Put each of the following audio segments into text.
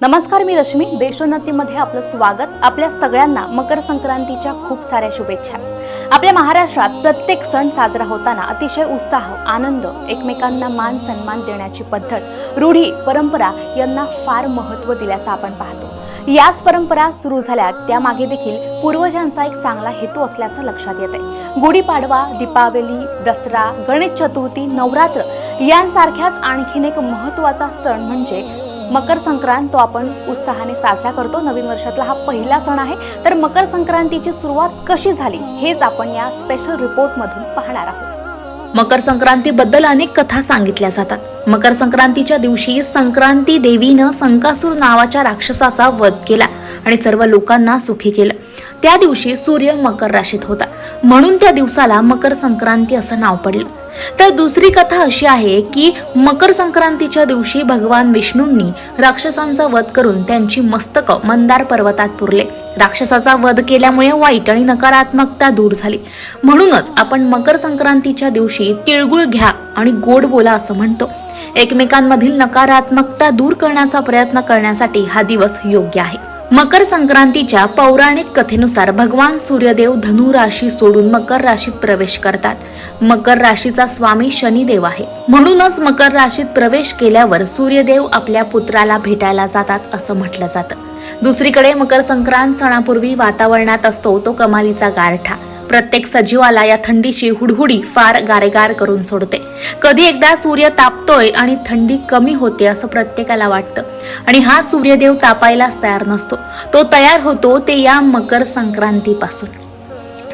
नमस्कार मी रश्मी. देशोन्नतीमध्ये आपलं स्वागत. आपल्या सगळ्यांना मकर संक्रांतीच्या खूप साऱ्या शुभेच्छा. आपल्या महाराष्ट्रात प्रत्येक सण साजरा होताना अतिशय उत्साह आनंद एकमेकांना मान सन्मान देण्याची पद्धत रूढी परंपरा यांना फार महत्त्व दिल्याचं आपण पाहतो. याच परंपरा सुरू झाल्यात त्यामागे देखील पूर्वजांचा एक चांगला हेतू असल्याचं लक्षात येत आहे गुढीपाडवा दीपावली दसरा गणेश चतुर्थी नवरात्र यांसारख्याच आणखीन एक महत्त्वाचा सण म्हणजे मकर संक्रांत तो आपण उत्साहाने साजरा करतो. नवीन वर्षातला हा पहिला सण आहे. तर मकर संक्रांतीची सुरुवात कशी झाली? हेच आपण या स्पेशल रिपोर्टमधून पाहणार आहोत. मकर संक्रांतीबद्दल अनेक कथा सांगितल्या जातात. मकर संक्रांतीच्या दिवशी संक्रांती देवीनं संकासूर नावाच्या राक्षसाचा वध केला आणि सर्व लोकांना सुखी केलं. त्या दिवशी सूर्य मकर राशीत होता. म्हणून त्या दिवसाला मकर संक्रांती असं नाव पडलं. तर दुसरी कथा अशी आहे की मकर संक्रांतीच्या दिवशी भगवान विष्णूंनी राक्षसांचा वध करून त्यांची मस्तक मंदार पर्वतात पुरले. राक्षसाचा वध केल्यामुळे वाईट आणि नकारात्मकता दूर झाली. म्हणूनच आपण मकर संक्रांतीच्या दिवशी तिळगुळ घ्या आणि गोड बोला असं म्हणतो. एकमेकांमधील नकारात्मकता दूर करण्याचा प्रयत्न करण्यासाठी हा दिवस योग्य आहे. मकर संक्रांतीच्या पौराणिक कथेनुसार भगवान सूर्यदेव धनु राशी सोडून मकर राशीत प्रवेश करतात. मकर राशीचा स्वामी शनिदेव आहे. म्हणूनच मकर राशीत प्रवेश केल्यावर सूर्यदेव आपल्या पुत्राला भेटायला जातात असं म्हटलं जातं. दुसरीकडे मकर संक्रांत सणापूर्वी वातावरणात असतो तो कमालीचा गारठा. प्रत्येक सजीवाला या थंडीची हुडहुडी फार गारेगार करून सोडते. कधी एकदा सूर्य तापतोय आणि थंडी कमी होते असं प्रत्येकाला वाटतं. आणि हा सूर्यदेव तापायलाच तयार नसतो. तो तयार होतो ते या मकर संक्रांतीपासून.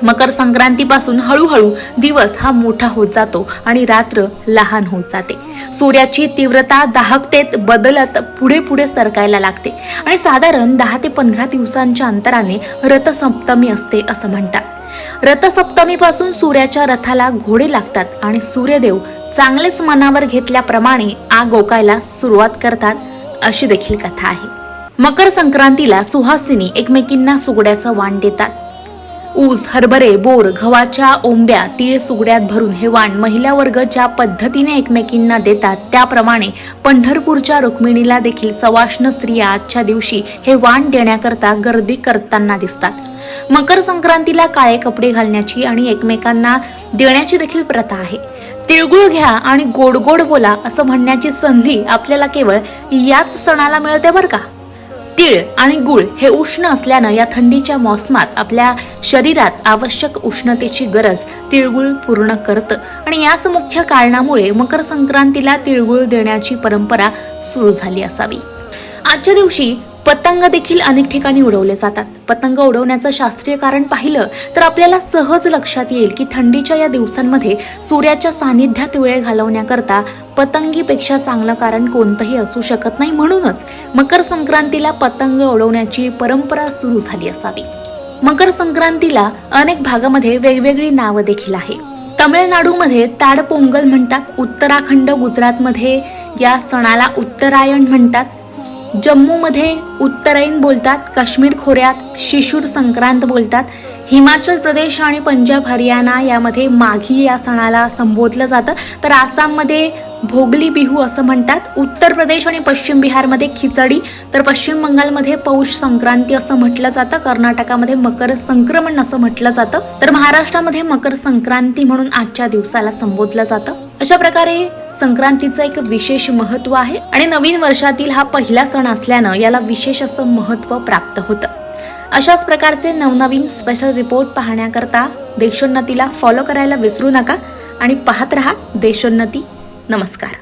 मकर संक्रांतीपासून हळूहळू दिवस हा मोठा होत जातो आणि रात्र लहान होत जाते. सूर्याची तीव्रता दाहकतेत बदलत पुढे पुढे सरकायला लागते. आणि साधारण दहा ते पंधरा दिवसांच्या अंतराने रथसप्तमी असते असं म्हणतात. रथसप्तमीपासून सूर्याच्या रथाला घोडे लागतात आणि सूर्यदेव चांगलेच मनावर घेतल्याप्रमाणे आग ओकायला सुरुवात करतात अशी देखील कथा आहे. मकर संक्रांतीला सुहासिनी एकमेकींना सुगड्याचं वाण देतात. ऊस हरभरे बोर गव्हाच्या ओंब्या तीळ सुगड्यात भरून हे वाण महिला वर्ग ज्या पद्धतीने एकमेकींना देतात त्याप्रमाणे पंढरपूरच्या रुक्मिणीला देखील सवाष्ण स्त्रिया आजच्या दिवशी हे वाण देण्याकरता गर्दी करताना दिसतात. मकर संक्रांतीला काळे कपडे घालण्याची आणि एकमेकांना देण्याची देखील प्रथा आहे. तिळगुळ घ्या आणि गोड गोड बोला असं म्हणण्याची संधी आपल्याला केवळ याच सणाला मिळते बरं का? तीळ आणि गुळ हे उष्ण असल्यानं या थंडीच्या मोसमात आपल्या शरीरात आवश्यक उष्णतेची गरज तिळगुळ पूर्ण करतं. आणि याच मुख्य कारणामुळे मकर संक्रांतीला तिळगुळ देण्याची परंपरा सुरू झाली असावी. आजच्या दिवशी पतंग देखील अनेक ठिकाणी उडवले जातात. पतंग उडवण्याचं शास्त्रीय कारण पाहिलं तर आपल्याला सहज लक्षात येईल की थंडीच्या या दिवसांमध्ये सूर्याच्या सानिध्यात वेळ घालवण्याकरता पतंगीपेक्षा चांगलं कारण कोणतंही असू शकत नाही म्हणूनच मकर संक्रांतीला पतंग उडवण्याची परंपरा सुरू झाली असावी. मकर संक्रांतीला अनेक भागामध्ये वेगवेगळी नावं देखील आहे. तमिळनाडूमध्ये ताड पोंगल म्हणतात उत्तराखंड गुजरातमध्ये या सणाला उत्तरायण म्हणतात जम्मूमध्ये उत्तरायण बोलतात काश्मीर खोऱ्यात शिशूर संक्रांत बोलतात. हिमाचल प्रदेश आणि पंजाब हरियाणा यामध्ये माघी या सणाला संबोधलं जातं. तर आसाममध्ये भोगली बिहू असं म्हणतात. उत्तर प्रदेश आणि पश्चिम बिहारमध्ये खिचडी तर पश्चिम बंगालमध्ये पौष संक्रांती असं म्हटलं जातं. कर्नाटकामध्ये मकर संक्रमण असं म्हटलं जातं. तर महाराष्ट्रामध्ये मकर संक्रांती म्हणून आजच्या दिवसाला संबोधलं जातं. अशा प्रकारे संक्रांतीचं एक विशेष महत्त्व आहे आणि नवीन वर्षातील हा पहिला सण असल्यानं याला विशेष असं महत्त्व प्राप्त होतं. अशाच प्रकारचे नवनवीन स्पेशल रिपोर्ट पाहण्याकरता देशोन्नतीला फॉलो करायला विसरू नका आणि पाहत रहा देशोन्नती. नमस्कार.